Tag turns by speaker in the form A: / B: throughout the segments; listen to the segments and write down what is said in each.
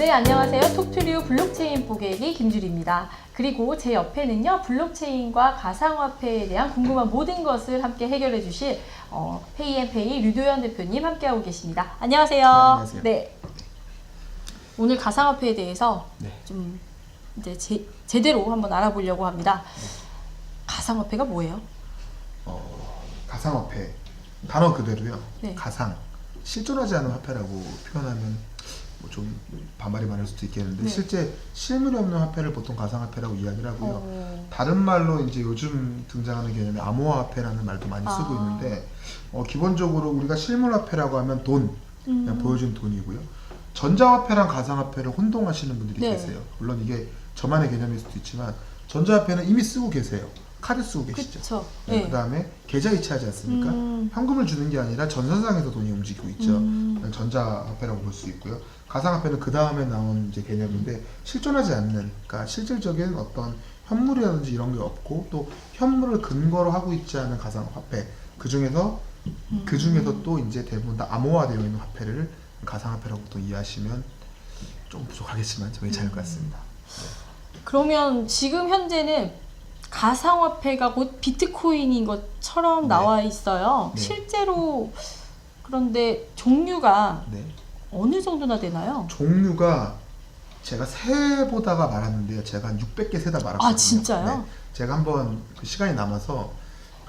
A: 네, 안녕하세요. 톡투리오 블록체인 보객의 김주리입니다. 그리고 제 옆에는요, 블록체인과 가상화폐에 대한 궁금한 모든 것을 함께 해결해 주실 어, 페이앤페이 류도현 대표님 함께하고 계십니다. 안녕하세요.
B: 안녕하세요.
A: 네. 오늘 가상화폐에 대해서
B: 네.
A: 좀 이제 제, 제대로 한번 알아보려고 합니다. 가상화폐가 뭐예요?
B: 어, 가상화폐 단어 그대로요.
A: 네.
B: 가상 실존하지 않은 화폐라고 표현하면 뭐 좀 반발이 많을 수도 있겠는데
A: 네.
B: 실제 실물이 없는 화폐를 보통 가상화폐라고 이야기를 하고요.
A: 어,
B: 다른 말로 이제 요즘 등장하는 개념이 암호화폐라는 말도 많이 쓰고
A: 아.
B: 있는데 어, 기본적으로 우리가 실물화폐라고 하면 돈 그냥
A: 음.
B: 보여준 돈이고요. 전자화폐랑 가상화폐를 혼동하시는 분들이
A: 네.
B: 계세요. 물론 이게 저만의 개념일 수도 있지만 전자화폐는 이미 쓰고 계세요. 카드 쓰고 계시죠.
A: 그쵸.
B: 네,
A: 네.
B: 그다음에 계좌 이체하지 않습니까?
A: 음.
B: 현금을 주는 게 아니라 전선상에서 돈이 움직이고 있죠.
A: 음.
B: 전자화폐라고 볼 수 있고요. 가상화폐는 그 다음에 나온 이제 개념인데 실존하지 않는, 그러니까 실질적인 어떤 현물이라든지 이런 게 없고 또 현물을 근거로 하고 있지 않은 가상화폐 그 중에서
A: 음.
B: 그 중에서 또 이제 대부분 다 암호화되어 있는 화폐를 가상화폐라고 또 이해하시면 좀 부족하겠지만 정말 잘것 같습니다.
A: 그러면 지금 현재는 가상화폐가 곧 비트코인인 것처럼
B: 네.
A: 나와 있어요.
B: 네.
A: 실제로 그런데 종류가
B: 네.
A: 어느 정도나 되나요?
B: 종류가 제가 세보다가 말았는데요. 제가 한 600개 세다 말았거든요.
A: 아, 진짜요?
B: 네. 제가 한번 그 시간이 남아서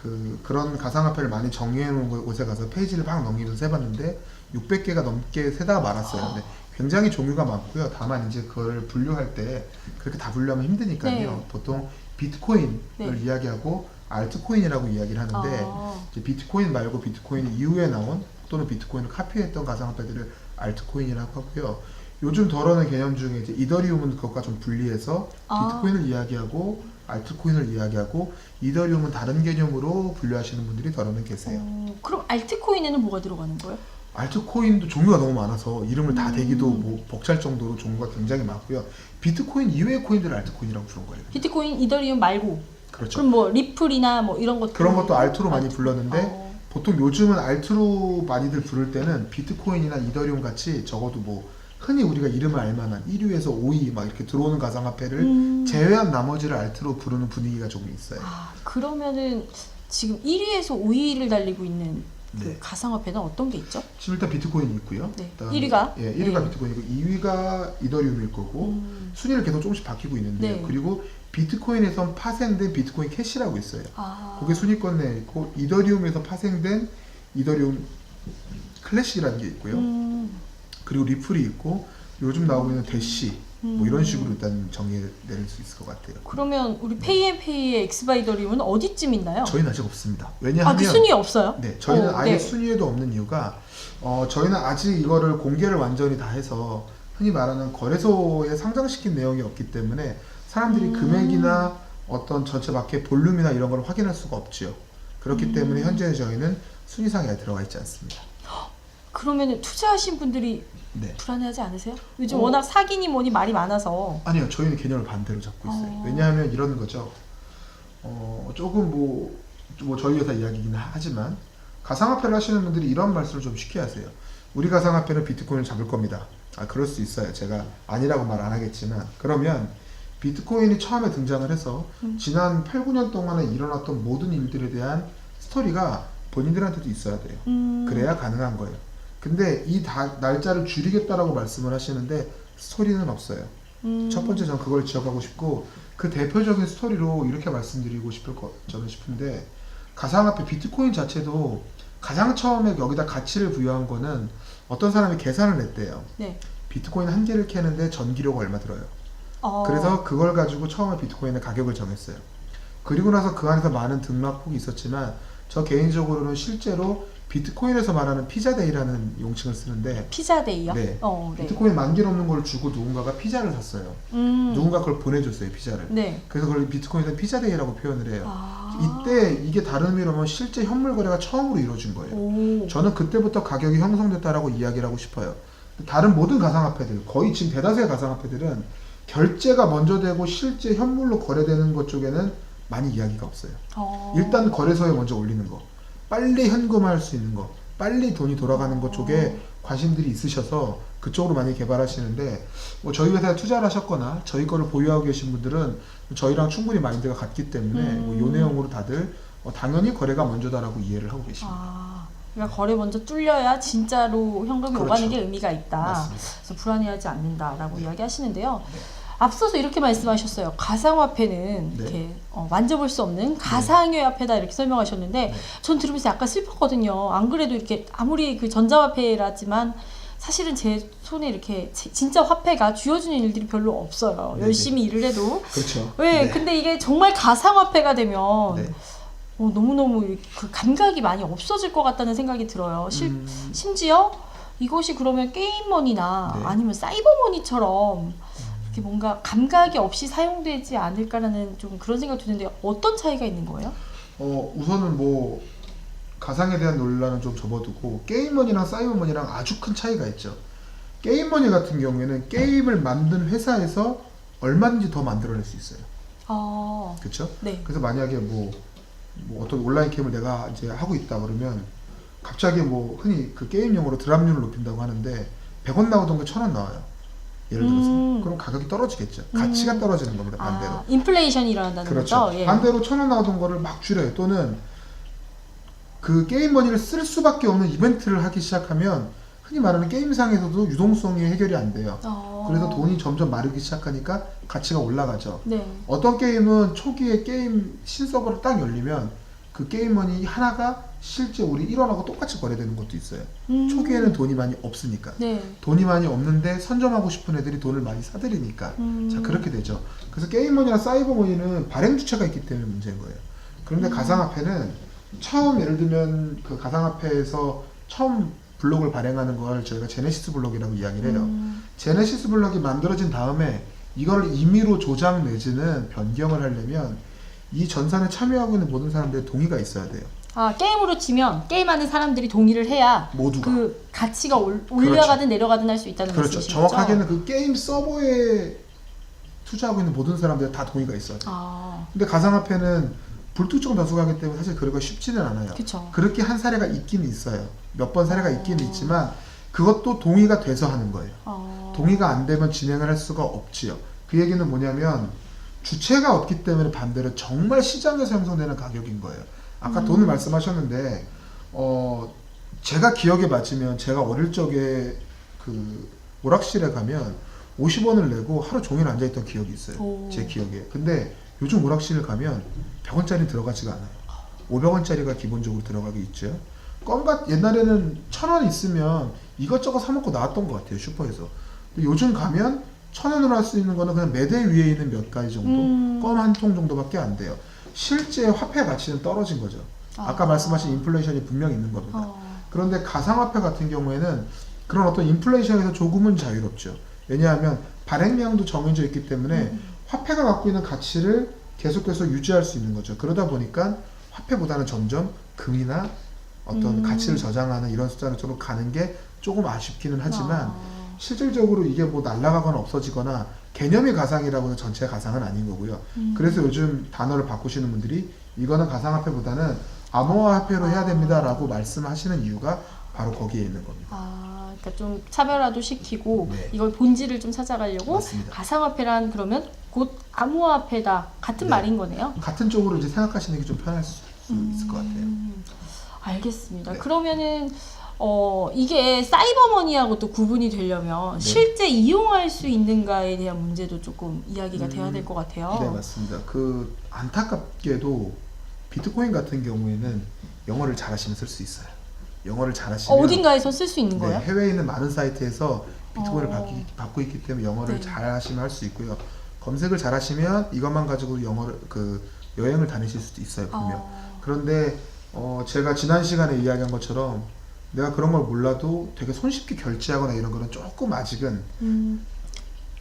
B: 그 그런 가상화폐를 많이 정리해 놓은 곳에 가서 페이지를 막 넘기면서 세봤는데 600개가 넘게 세다가 말았어요. 근데 굉장히 종류가 많고요. 다만 이제 그걸 분류할 때 그렇게 다 분류하면 힘드니까요.
A: 네.
B: 보통 비트코인을
A: 네.
B: 이야기하고 알트코인이라고 이야기를 하는데
A: 아,
B: 이제 비트코인 말고 비트코인 이후에 나온 또는 비트코인을 카피했던 가상화폐들을 알트코인이라고 하고요. 요즘 덜어낸 개념 중에 이제 이더리움은 그것과 좀 분리해서
A: 아.
B: 비트코인을 이야기하고 알트코인을 이야기하고 이더리움은 다른 개념으로 분류하시는 분들이 덜어는 계세요.
A: 어, 그럼 알트코인에는 뭐가 들어가는 거예요?
B: 알트코인도 종류가 너무 많아서 이름을 다
A: 음.
B: 대기도 뭐 벅찰 정도로 종류가 굉장히 많고요. 비트코인 이외의 코인들을 알트코인이라고 부른 거예요.
A: 비트코인, 이더리움 말고
B: 그렇죠.
A: 그럼 뭐 리플이나 뭐 이런 것도
B: 그런 것도 알트로 많이 불렀는데
A: 어,
B: 보통 요즘은 알트로 많이들 부를 때는 비트코인이나 이더리움 같이 적어도 뭐 흔히 우리가 이름을 알만한 1위에서 5위 막 이렇게 들어오는 가상화폐를
A: 음.
B: 제외한 나머지를 알트로 부르는 분위기가 조금 있어요.
A: 아, 그러면은 지금 1위에서 5위를 달리고 있는 그
B: 네.
A: 가상화폐는 어떤 게 있죠?
B: 지금 일단 비트코인이 있고요.
A: 네.
B: 그다음에
A: 1위가?
B: 예, 1위가
A: 네.
B: 비트코인이고 2위가 이더리움일 거고
A: 음.
B: 순위를 계속 조금씩 바뀌고 있는데요.
A: 네.
B: 그리고 비트코인에선 파생된 비트코인 캐시라고 있어요.
A: 아,
B: 그게 순위권 내에 있고 이더리움에서 파생된 이더리움 클래식이라는 게 있고요.
A: 음,
B: 그리고 리플이 있고 요즘 나오고 있는 대시 뭐 이런
A: 음.
B: 식으로 일단 정의 내릴 수 있을 것 같아요.
A: 그러면 우리 페이앤페이의 엑스바이더리움은 어디쯤 있나요?
B: 저희는 아직 없습니다.
A: 아,
B: 왜냐하면
A: 그 순위 없어요?
B: 네, 저희는
A: 어,
B: 아예
A: 네.
B: 순위에도 없는 이유가 어, 저희는 아직 이거를 공개를 완전히 다 해서 흔히 말하는 거래소에 상장시킨 내용이 없기 때문에 사람들이
A: 음.
B: 금액이나 어떤 전체 마켓 볼륨이나 이런 걸 확인할 수가 없지요. 그렇기
A: 음.
B: 때문에 현재 저희는 순위상에 들어가 있지 않습니다.
A: 그러면 투자하신 분들이
B: 네.
A: 불안해하지 않으세요? 요즘
B: 어.
A: 워낙 사기니 뭐니 말이 많아서
B: 아니요, 저희는 개념을 반대로 잡고 있어요.
A: 어.
B: 왜냐하면 이런 거죠. 어, 조금 뭐, 뭐 저희 회사 이야기긴 하지만 가상화폐를 하시는 분들이 이런 말씀을 좀 쉽게 하세요. 우리 가상화폐는 비트코인을 잡을 겁니다. 아, 그럴 수 있어요. 제가 아니라고 말 안 하겠지만 그러면 비트코인이 처음에 등장을 해서
A: 음.
B: 지난 8, 9년 동안에 일어났던 모든 일들에 대한 스토리가 본인들한테도 있어야 돼요.
A: 음,
B: 그래야 가능한 거예요. 근데 이 다, 날짜를 줄이겠다라고 말씀을 하시는데 스토리는 없어요.
A: 음,
B: 첫 번째 저는 그걸 지적하고 싶고 그 대표적인 스토리로 이렇게 말씀드리고 싶을 거 저는 싶은데 가상화폐 비트코인 자체도 가장 처음에 여기다 가치를 부여한 거는 어떤 사람이 계산을 했대요.
A: 네.
B: 비트코인 한 개를 캐는데 전기료가 얼마 들어요.
A: 어,
B: 그래서 그걸 가지고 처음에 비트코인의 가격을 정했어요. 그리고 나서 그 안에서 많은 등락폭이 있었지만 저 개인적으로는 실제로 비트코인에서 말하는 피자데이라는 용칭을 쓰는데
A: 피자데이요?
B: 네.
A: 어, 네.
B: 비트코인 만개 넘는 걸 주고 누군가가 피자를 샀어요.
A: 음,
B: 누군가 그걸 보내줬어요 피자를.
A: 네.
B: 그래서 그걸 비트코인에서 피자데이라고 표현을 해요.
A: 아,
B: 이때 이게 다른 의미로 하면 실제 현물 거래가 처음으로 이루어진 거예요.
A: 오,
B: 저는 그때부터 가격이 형성됐다라고 이야기를 하고 싶어요. 다른 모든 가상화폐들, 거의 지금 대다수의 가상화폐들은 결제가 먼저 되고 실제 현물로 거래되는 것 쪽에는 많이 이야기가 없어요.
A: 어,
B: 일단 거래소에 먼저 올리는 거, 빨리 현금화할 수 있는 거, 빨리 돈이 돌아가는 것 쪽에 관심들이 있으셔서 그쪽으로 많이 개발하시는데 뭐 저희 회사에 투자를 하셨거나 저희 거를 보유하고 계신 분들은 저희랑 충분히 마인드가 같기 때문에
A: 음.
B: 뭐요 내용으로 다들 어, 당연히 거래가 먼저다라고 이해를 하고 계십니다.
A: 아, 그러니까 거래 먼저 뚫려야 진짜로 현금이
B: 그렇죠.
A: 오가는 게 의미가 있다.
B: 맞습니다.
A: 그래서 불안해하지 않는다라고
B: 네.
A: 이야기하시는데요. 앞서서 이렇게 말씀하셨어요. 가상화폐는
B: 네.
A: 이렇게 어, 만져볼 수 없는 가상의 화폐다 이렇게 설명하셨는데
B: 네.
A: 전 들으면서 약간 슬펐거든요. 안 그래도 이렇게 아무리 그 전자화폐라지만 사실은 제 손에 이렇게 지- 진짜 화폐가 쥐어주는 일들이 별로 없어요.
B: 네네.
A: 열심히 일을 해도.
B: 그렇죠.
A: 왜?
B: 네.
A: 근데 이게 정말 가상화폐가 되면
B: 네.
A: 어, 너무너무 그 감각이 많이 없어질 것 같다는 생각이 들어요. 실,
B: 음,
A: 심지어 이것이 그러면 게임머니나
B: 네.
A: 아니면 사이버머니처럼 이렇게 뭔가 감각이 없이 사용되지 않을까라는 좀 그런 생각이 드는데 어떤 차이가 있는 거예요?
B: 어, 우선은 뭐 가상에 대한 논란은 좀 접어두고 게임머니랑 사이버머니랑 아주 큰 차이가 있죠. 게임머니 같은 경우에는 게임을 만든 회사에서 얼마든지 더 만들어낼 수 있어요.
A: 아,
B: 그렇죠?
A: 네.
B: 그래서 만약에 뭐, 뭐 어떤 온라인 게임을 내가 이제 하고 있다 그러면 갑자기 뭐 흔히 그 게임용으로 드랍률을 높인다고 하는데 100원 나오던 게 1000원 나와요. 예를 들어서
A: 음.
B: 그럼 가격이 떨어지겠죠. 가치가
A: 음.
B: 떨어지는 겁니다. 반대로.
A: 아, 인플레이션이 일어난다는
B: 그렇죠.
A: 거죠? 예.
B: 반대로 천 원 나오던 거를 막 줄여요. 또는 그 게임 머니를 쓸 수밖에 없는 이벤트를 하기 시작하면 흔히 말하는 게임상에서도 유동성이 해결이 안 돼요.
A: 어.
B: 그래서 돈이 점점 마르기 시작하니까 가치가 올라가죠.
A: 네.
B: 어떤 게임은 초기에 게임 신서버를 딱 열리면 그 게임 머니 하나가 실제 우리 1원하고 똑같이 거래되는 것도 있어요.
A: 음.
B: 초기에는 돈이 많이 없으니까.
A: 네.
B: 돈이 많이 없는데 선점하고 싶은 애들이 돈을 많이 사들이니까
A: 음.
B: 자 그렇게 되죠. 그래서 게임머니나 사이버머니는 발행 주체가 있기 때문에 문제인 거예요. 그런데
A: 음.
B: 가상화폐는 처음 예를 들면 그 가상화폐에서 처음 블록을 발행하는 걸 저희가 제네시스 블록이라고 이야기를 해요.
A: 음.
B: 제네시스 블록이 만들어진 다음에 이걸 임의로 조작 내지는 변경을 하려면 이 전산에 참여하고 있는 모든 사람들의 동의가 있어야 돼요.
A: 아 게임으로 치면 게임하는 사람들이 동의를 해야
B: 모두가.
A: 그 가치가 올, 올라가든 내려가든 할 수 있다는
B: 그렇죠.
A: 말씀이시죠?
B: 정확하게는 그 게임 서버에 투자하고 있는 모든 사람들 다 동의가 있어야 돼요.
A: 아,
B: 근데 가상화폐는 불특정 다수가 하기 때문에 사실 그러기가 쉽지는 않아요.
A: 그렇죠.
B: 그렇게 한 사례가 있기는 있어요. 몇 번 사례가 있기는
A: 어.
B: 있지만 그것도 동의가 돼서 하는 거예요.
A: 어.
B: 동의가 안 되면 진행을 할 수가 없지요. 그 얘기는 뭐냐면 주체가 없기 때문에 반대로 정말 시장에서 형성되는 가격인 거예요. 아까
A: 음.
B: 돈을 말씀하셨는데 어 제가 기억에 맞으면 제가 어릴 적에 그 오락실에 가면 50원을 내고 하루 종일 앉아 있던 기억이 있어요.
A: 오.
B: 제 기억에. 근데 요즘 오락실 가면 100원짜리 들어가지가 않아요. 500원짜리가 기본적으로 들어가게 있죠. 껌같 옛날에는 1000원 있으면 이것저것 사 먹고 나왔던 것 같아요 슈퍼에서. 근데 요즘 가면 1000원으로 할 수 있는 거는 그냥 매대 위에 있는 몇 가지 정도,
A: 음.
B: 껌 한 통 정도밖에 안 돼요. 실제 화폐 가치는 떨어진 거죠. 아까
A: 아.
B: 말씀하신 인플레이션이 분명히 있는 겁니다.
A: 어.
B: 그런데 가상화폐 같은 경우에는 그런 어떤 인플레이션에서 조금은 자유롭죠. 왜냐하면 발행량도 정해져 있기 때문에
A: 음.
B: 화폐가 갖고 있는 가치를 계속해서 유지할 수 있는 거죠. 그러다 보니까 화폐보다는 점점 금이나 어떤
A: 음.
B: 가치를 저장하는 이런 숫자로 좀 가는 게 조금 아쉽기는 하지만
A: 아.
B: 실질적으로 이게 뭐 날아가거나 없어지거나 개념이 가상이라고 해서 전체 가상은 아닌 거고요.
A: 음.
B: 그래서 요즘 단어를 바꾸시는 분들이 이거는 가상화폐보다는 암호화폐로 해야 됩니다라고 말씀하시는 이유가 바로 거기에 있는 겁니다.
A: 아, 그러니까 좀 차별화도 시키고
B: 네.
A: 이걸 본질을 좀 찾아가려고
B: 맞습니다.
A: 가상화폐란 그러면 곧 암호화폐다 같은
B: 네.
A: 말인 거네요.
B: 같은 쪽으로 이제 생각하시는 게 좀 편할 수 있을 것 같아요.
A: 음, 알겠습니다.
B: 네.
A: 그러면은 어 이게 사이버머니하고 또 구분이 되려면
B: 네.
A: 실제 이용할 수 있는가에 대한 문제도 조금 이야기가 돼야
B: 음,
A: 될것 같아요.
B: 네 맞습니다. 그 안타깝게도 비트코인 같은 경우에는 영어를 잘하시면 쓸 수 있어요. 영어를
A: 어,
B: 잘하시면
A: 어딘가에서 쓸 수 있는
B: 네,
A: 거예요?
B: 해외에 있는 많은 사이트에서 비트코인을
A: 어.
B: 받기, 받고 있기 때문에 영어를
A: 네.
B: 잘하시면 할 수 있고요. 검색을 잘하시면 이것만 가지고 영어를 그 여행을 다니실 수도 있어요 분명.
A: 어,
B: 그런데 어, 제가 지난 시간에 이야기한 것처럼 내가 그런 걸 몰라도 되게 손쉽게 결제하거나 이런 거는 조금 아직은
A: 음,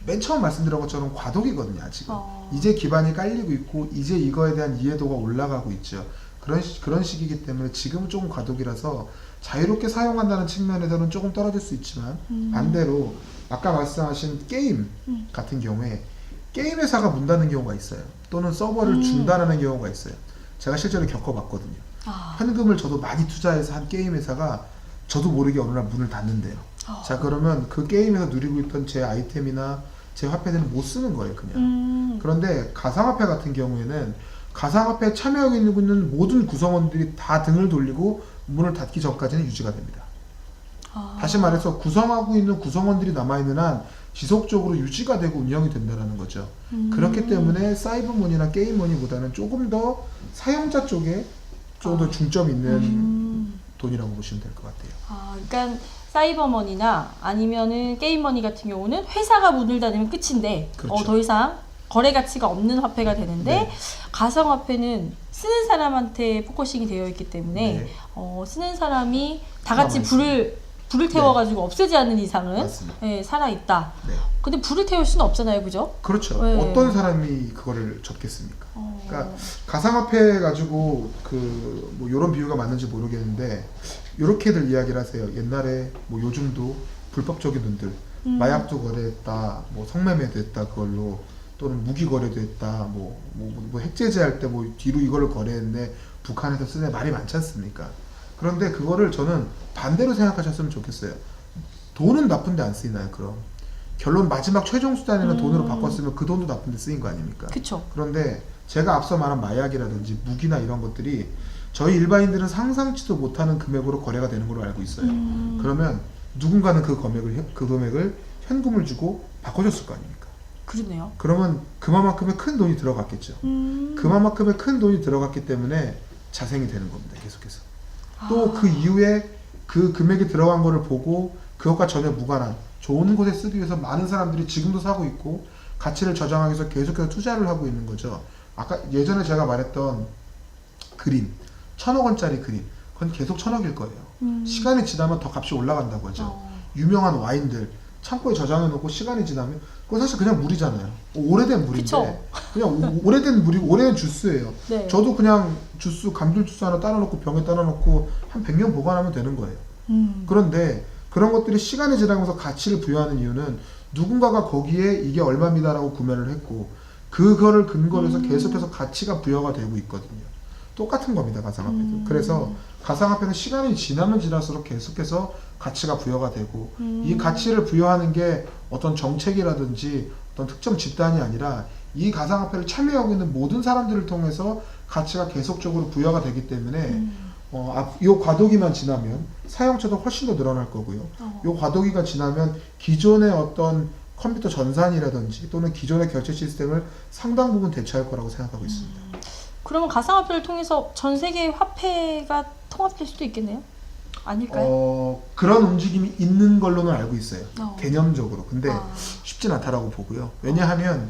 B: 맨 처음 말씀드린 것처럼 과도기거든요 아직은.
A: 어.
B: 이제 기반이 깔리고 있고 이제 이거에 대한 이해도가 올라가고 있죠. 그런 시, 그런 시기이기 때문에 지금은 조금 과도기라서 자유롭게 사용한다는 측면에서는 조금 떨어질 수 있지만
A: 음.
B: 반대로 아까 말씀하신 게임
A: 음.
B: 같은 경우에 게임 회사가 문 닫는 경우가 있어요. 또는 서버를
A: 음.
B: 중단하는 경우가 있어요. 제가 실제로 겪어봤거든요.
A: 아,
B: 현금을 저도 많이 투자해서 한 게임 회사가 저도 모르게 어느 날 문을 닫는데요.
A: 아.
B: 자 그러면 그 게임에서 누리고 있던 제 아이템이나 제 화폐들은 못 쓰는 거예요 그냥.
A: 음.
B: 그런데 가상화폐 같은 경우에는 가상화폐에 참여하고 있는 모든 구성원들이 다 등을 돌리고 문을 닫기 전까지는 유지가 됩니다.
A: 아.
B: 다시 말해서 구성하고 있는 구성원들이 남아있는 한 지속적으로 유지가 되고 운영이 된다는 거죠.
A: 음.
B: 그렇기 때문에 사이버머니나 게임머니보다는 조금 더 사용자 쪽에 좀더
A: 아.
B: 중점 있는
A: 음.
B: 돈이라고 보시면 될 것 같아요.
A: 아, 그러니까 사이버머니나 아니면은 게임머니 같은 경우는 회사가 문을 닫으면 끝인데
B: 그렇죠.
A: 어, 더 이상 거래 가치가 없는 화폐가 되는데
B: 네.
A: 가상화폐는 쓰는 사람한테 포커싱이 되어 있기 때문에
B: 네.
A: 어, 쓰는 사람이 다 같이. 불을 불을 태워가지고 없애지 않는 이상은
B: 맞습니다.
A: 예, 살아 있다.
B: 네.
A: 근데 불을 태울 수는 없잖아요, 그죠?
B: 그렇죠.
A: 네.
B: 어떤 사람이 그거를 접겠습니까?
A: 어,
B: 그러니까 가상화폐 가지고 그뭐 이런 비유가 맞는지 모르겠는데 이렇게들 이야기를 하세요. 옛날에 뭐 요즘도 불법적인 돈들
A: 음.
B: 마약도 거래했다, 뭐 성매매도 했다 그걸로 또는 무기 거래도 했다, 뭐, 뭐, 뭐 핵제재할 때 뭐 뒤로 이거를 거래했네 북한에서 쓰네 말이 많지 않습니까? 그런데 그거를 저는 반대로 생각하셨으면 좋겠어요. 돈은 나쁜데 안 쓰이나요? 그럼 결론 마지막 최종 수단에는
A: 음.
B: 돈으로 바꿨으면 그 돈도 나쁜데 쓰인 거 아닙니까?
A: 그쵸.
B: 그런데 제가 앞서 말한 마약이라든지 무기나 이런 것들이 저희 일반인들은 상상치도 못하는 금액으로 거래가 되는 걸로 알고 있어요.
A: 음.
B: 그러면 누군가는 그 금액을 현- 그 금액을 현금을 주고 바꿔줬을 거 아닙니까?
A: 그러네요.
B: 그러면 그만큼의 큰 돈이 들어갔겠죠.
A: 음.
B: 그만큼의 큰 돈이 들어갔기 때문에 자생이 되는 겁니다. 계속해서. 또
A: 아.
B: 그 이후에 그 금액이 들어간 거를 보고 그것과 전혀 무관한 좋은 곳에 쓰기 위해서 많은 사람들이 지금도 사고 있고 가치를 저장하기 위해서 계속해서 투자를 하고 있는 거죠. 아까 예전에 제가 말했던 그림 천억 원짜리 그림 그건 계속 천억일 거예요.
A: 음.
B: 시간이 지나면 더 값이 올라간다고 하죠.
A: 어.
B: 유명한 와인들 창고에 저장해 놓고 시간이 지나면 그건 사실 그냥 물이잖아요. 오래된 물인데
A: 그쵸.
B: 그냥 오, 오래된 물이 오래된 주스예요.
A: 네.
B: 저도 그냥 주스 감귤 주스 하나 따라 놓고 병에 따라 놓고 한 100년 보관하면 되는 거예요.
A: 음.
B: 그런데 그런 것들이 시간이 지나면서 가치를 부여하는 이유는 누군가가 거기에 이게 얼마입니다라고 구매를 했고 그거를 근거로 해서
A: 음.
B: 계속해서 가치가 부여가 되고 있거든요. 똑같은 겁니다, 가상화폐도.
A: 음.
B: 그래서 가상화폐는 시간이 지나면 지날수록 계속해서 가치가 부여가 되고
A: 음.
B: 이 가치를 부여하는 게 어떤 정책이라든지 어떤 특정 집단이 아니라 이 가상화폐를 참여하고 있는 모든 사람들을 통해서 가치가 계속적으로 부여가 되기 때문에
A: 음.
B: 어, 앞- 요 과도기만 지나면 사용처도 훨씬 더 늘어날 거고요.
A: 어.
B: 요 과도기가 지나면 기존의 어떤 컴퓨터 전산이라든지 또는 기존의 결제 시스템을 상당 부분 대체할 거라고 생각하고 있습니다.
A: 그러면 가상화폐를 통해서 전 세계 화폐가 통합될 수도 있겠네요? 아닐까요?
B: 어, 그런 움직임이 있는 걸로는 알고 있어요.
A: 어.
B: 개념적으로. 근데
A: 아.
B: 쉽진 않다라고 보고요. 왜냐하면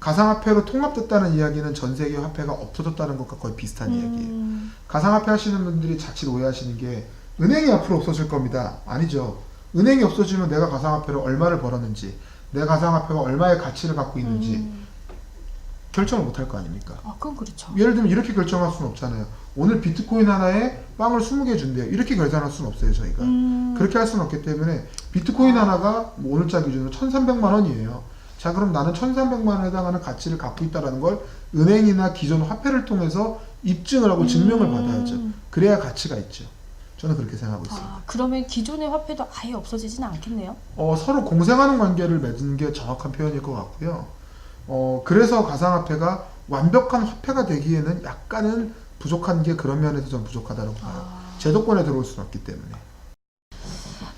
B: 가상화폐로 통합됐다는 이야기는 전 세계 화폐가 없어졌다는 것과 거의 비슷한 이야기예요.
A: 음.
B: 가상화폐 하시는 분들이 자칫 오해하시는 게 은행이 앞으로 없어질 겁니다. 아니죠. 은행이 없어지면 내가 가상화폐로 얼마를 벌었는지, 내 가상화폐가 얼마의 가치를 갖고 있는지
A: 음.
B: 결정을 못 할 거 아닙니까?
A: 아, 그건 그렇죠.
B: 예를 들면 이렇게 결정할 수는 없잖아요. 오늘 비트코인 하나에 빵을 20개 준대요. 이렇게 계산할 수는 없어요, 저희가.
A: 음.
B: 그렇게 할 수는 없기 때문에 비트코인 하나가 뭐 오늘자 기준으로 1,300만 원이에요. 자, 그럼 나는 1,300만 원에 해당하는 가치를 갖고 있다라는 걸 은행이나 기존 화폐를 통해서 입증을 하고 증명을
A: 음.
B: 받아야죠. 그래야 가치가 있죠. 저는 그렇게 생각하고 있습니다.
A: 아, 그러면 기존의 화폐도 아예 없어지지는 않겠네요?
B: 어, 서로 공생하는 관계를 맺은 게 정확한 표현일 것 같고요. 어, 그래서 가상화폐가 완벽한 화폐가 되기에는 약간은 부족한 게 그런 면에서 좀 부족하다고 봐요.
A: 아.
B: 제도권에 들어올 수는 없기 때문에.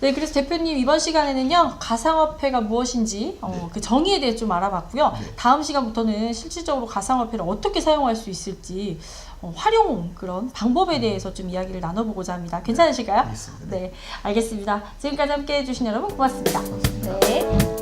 A: 네, 그래서 대표님 이번 시간에는요 가상화폐가 무엇인지 어,
B: 네.
A: 그 정의에 대해 좀 알아봤고요.
B: 네.
A: 다음 시간부터는 실질적으로 가상화폐를 어떻게 사용할 수 있을지 어, 활용 그런 방법에 대해서 좀 이야기를 나눠보고자 합니다. 괜찮으실까요?
B: 네.
A: 네, 알겠습니다. 지금까지 함께해 주신 여러분 고맙습니다.
B: 고맙습니다.
A: 네.